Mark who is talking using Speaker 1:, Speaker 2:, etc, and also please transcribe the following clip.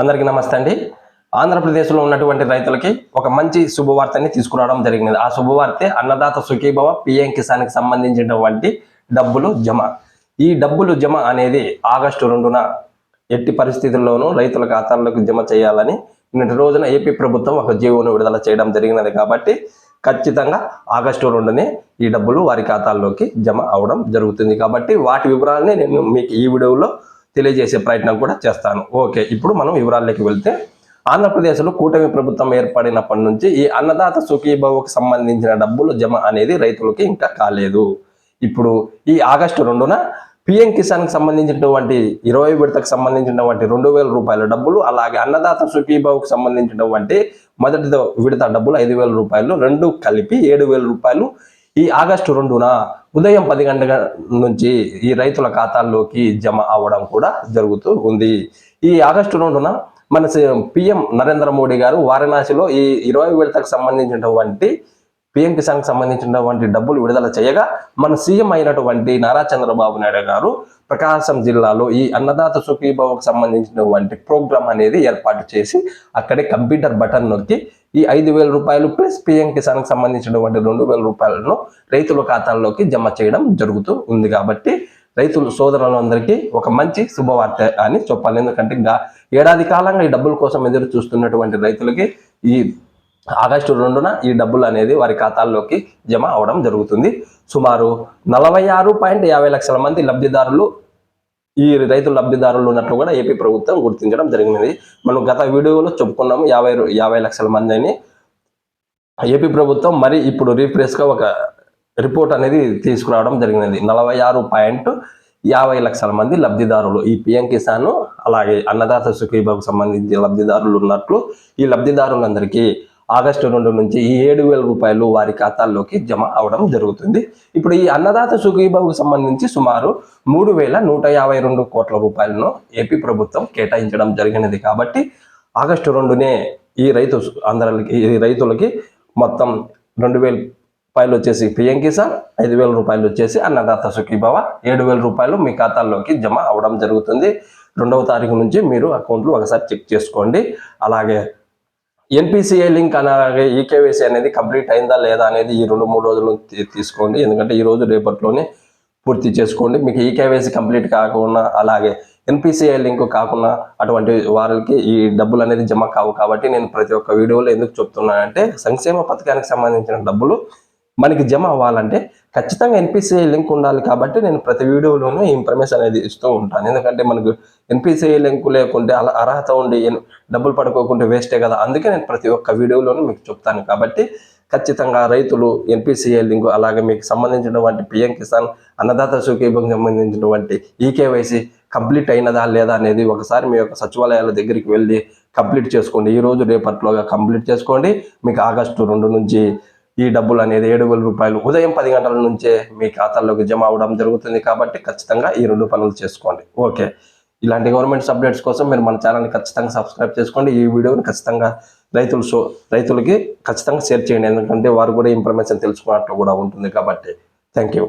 Speaker 1: అందరికీ నమస్తే అండి. ఆంధ్రప్రదేశ్లో ఉన్నటువంటి రైతులకి ఒక మంచి శుభవార్తని తీసుకురావడం జరిగినది ఆ శుభవార్తే అన్నదాత సుఖీభవ పిఎం కిసాన్కి సంబంధించినటువంటి డబ్బులు జమ. ఈ డబ్బులు జమ అనేది ఆగస్టు రెండున ఎట్టి పరిస్థితుల్లోనూ రైతుల ఖాతాల్లోకి జమ చేయాలని నిన్నటి రోజున ఏపీ ప్రభుత్వం ఒక జీవోను విడుదల చేయడం జరిగినది కాబట్టి ఖచ్చితంగా ఆగస్టు రెండునే ఈ డబ్బులు వారి ఖాతాల్లోకి జమ అవడం జరుగుతుంది. కాబట్టి వాటి వివరాలని నేను మీకు ఈ వీడియోలో తెలియజేసే ప్రయత్నం కూడా చేస్తాను. ఓకే ఇప్పుడు మనం వివరాల్లోకి వెళ్తే ఆంధ్రప్రదేశ్లో కూటమి ప్రభుత్వం ఏర్పడినప్పటి నుంచి ఈ అన్నదాత సుఖీభవకు సంబంధించిన డబ్బులు జమ అనేది రైతులకి ఇంకా కాలేదు. ఇప్పుడు ఈ ఆగస్టు రెండున పిఎం కిసాన్కి సంబంధించినటువంటి ఇరవై విడతకు సంబంధించినటువంటి రెండు వేల రూపాయల డబ్బులు అలాగే అన్నదాత సుఖీభావుకు సంబంధించినటువంటి మొదటి విడత డబ్బులు ఐదు వేల రూపాయలు రెండు కలిపి ఏడు వేల రూపాయలు ఈ ఆగస్టు రెండున ఉదయం పది గంటల నుంచి ఈ రైతుల ఖాతాల్లోకి జమ అవ్వడం కూడా జరుగుతూ ఉంది. ఈ ఆగస్టు రెండున మన పిఎం నరేంద్ర మోడీ గారు వారణాసిలో ఈ ఇరవై విడతకు సంబంధించినటువంటి పిఎం కిసాన్కి సంబంధించినటువంటి డబ్బులు విడుదల చేయగా మన సీఎం అయినటువంటి నారా చంద్రబాబు నాయుడు గారు ప్రకాశం జిల్లాలో ఈ అన్నదాత సుఖీభావకు సంబంధించినటువంటి ప్రోగ్రాం అనేది ఏర్పాటు చేసి అక్కడే కంప్యూటర్ బటన్ నొక్కి ఈ ఐదు వేల రూపాయలు ప్లస్ పిఎం కిసాన్కి సంబంధించినటువంటి రెండు వేల రూపాయలను రైతుల ఖాతాల్లోకి జమ చేయడం జరుగుతూ ఉంది కాబట్టి రైతులు సోదరులందరికీ ఒక మంచి శుభవార్త అని చెప్పాలి. ఎందుకంటే ఇంకా ఏడాది కాలంగా ఈ డబ్బుల కోసం ఎదురు చూస్తున్నటువంటి రైతులకి ఈ ఆగస్టు రెండున ఈ డబ్బులు అనేది వారి ఖాతాల్లోకి జమ అవడం జరుగుతుంది. సుమారు నలభై ఆరు పాయింట్ యాభై లక్షల మంది లబ్ధిదారులు ఈ రైతు లబ్ధిదారులు ఉన్నట్లు కూడా ఏపీ ప్రభుత్వం గుర్తించడం జరిగినది. మనం గత వీడియోలో చెప్పుకున్నాము యాభై యాభై లక్షల మంది అని. ఏపీ ప్రభుత్వం మరి ఇప్పుడు రీఫ్రెష్గా ఒక రిపోర్ట్ అనేది తీసుకురావడం జరిగినది. నలభై ఆరు పాయింట్ యాభై లక్షల మంది లబ్ధిదారులు ఈ పిఎం కిసాన్ అలాగే అన్నదాత సుఖీబాబు సంబంధించి లబ్ధిదారులు ఉన్నట్లు ఈ లబ్ధిదారులందరికీ ఆగస్టు రెండు నుంచి ఈ ఏడు వేల రూపాయలు వారి ఖాతాల్లోకి జమ అవడం జరుగుతుంది. ఇప్పుడు ఈ అన్నదాత సుఖీబాబుకు సంబంధించి సుమారు మూడు వేల నూట యాభై రెండు కోట్ల రూపాయలను ఏపీ ప్రభుత్వం కేటాయించడం జరిగినది. కాబట్టి ఆగస్టు రెండునే ఈ రైతు అందరికి ఈ రైతులకి మొత్తం రెండు వేల రూపాయలు వచ్చేసి పిఎం కిసాన్ ఐదు వేల రూపాయలు వచ్చేసి అన్నదాత సుఖీభావ ఏడు వేల రూపాయలు మీ ఖాతాల్లోకి జమ అవడం జరుగుతుంది. రెండవ తారీఖు నుంచి మీరు అకౌంట్లు ఒకసారి చెక్ చేసుకోండి. అలాగే ఎన్పిసిఐ లింక్ అలాగే ఈకేవైసీ అనేది కంప్లీట్ అయిందా లేదా అనేది ఈ రెండు మూడు రోజులు తీసుకోండి. ఎందుకంటే ఈ రోజు రేపట్లోనే పూర్తి చేసుకోండి. మీకు ఈకేవైసీ కంప్లీట్ కాకుండా అలాగే ఎన్పిసిఐ లింక్ కాకుండా అటువంటి వారికి ఈ డబ్బులు అనేది జమ కావు. కాబట్టి నేను ప్రతి ఒక్క వీడియోలో ఎందుకు చెప్తున్నానంటే సంక్షేమ పథకానికి సంబంధించిన డబ్బులు మనకి జమ అవ్వాలంటే ఖచ్చితంగా ఎన్పిసిఐ లింక్ ఉండాలి కాబట్టి నేను ప్రతి వీడియోలోనూ ఇన్ఫర్మేషన్ అనేది ఇస్తూ ఉంటాను. ఎందుకంటే మనకు ఎన్పిసిఐ లింక్ లేకుంటే అలా అర్హత ఉండి డబ్బులు పడుకోకుంటే వేస్టే కదా? అందుకే నేను ప్రతి ఒక్క వీడియోలోనూ మీకు చెప్తాను. కాబట్టి ఖచ్చితంగా రైతులు ఎన్పిసిఐ లింక్ అలాగే మీకు సంబంధించినటువంటి పిఎం కిసాన్ అన్నదాత సుఖీభంకి సంబంధించినటువంటి ఈకేవైసీ కంప్లీట్ అయినదా లేదా అనేది ఒకసారి మీ యొక్క సచివాలయాల దగ్గరికి వెళ్ళి కంప్లీట్ చేసుకోండి. ఈ రోజు రేపట్లోగా కంప్లీట్ చేసుకోండి. మీకు ఆగస్టు రెండు నుంచి ఈ డబ్బులు అనేది ఏడు వేల రూపాయలు ఉదయం పది గంటల నుంచే మీ ఖాతాల్లోకి జమ అవడం జరుగుతుంది కాబట్టి ఖచ్చితంగా ఈ రెండు పనులు చేసుకోండి. ఓకే. ఇలాంటి గవర్నమెంట్ అప్డేట్స్ కోసం మీరు మన ఛానల్ని ఖచ్చితంగా సబ్స్క్రైబ్ చేసుకోండి. ఈ వీడియోని ఖచ్చితంగా రైతులు షో రైతులకి ఖచ్చితంగా షేర్ చేయండి. ఎందుకంటే వారు కూడా ఇన్ఫర్మేషన్ తెలుసుకున్నట్లు కూడా ఉంటుంది కాబట్టి. Thank you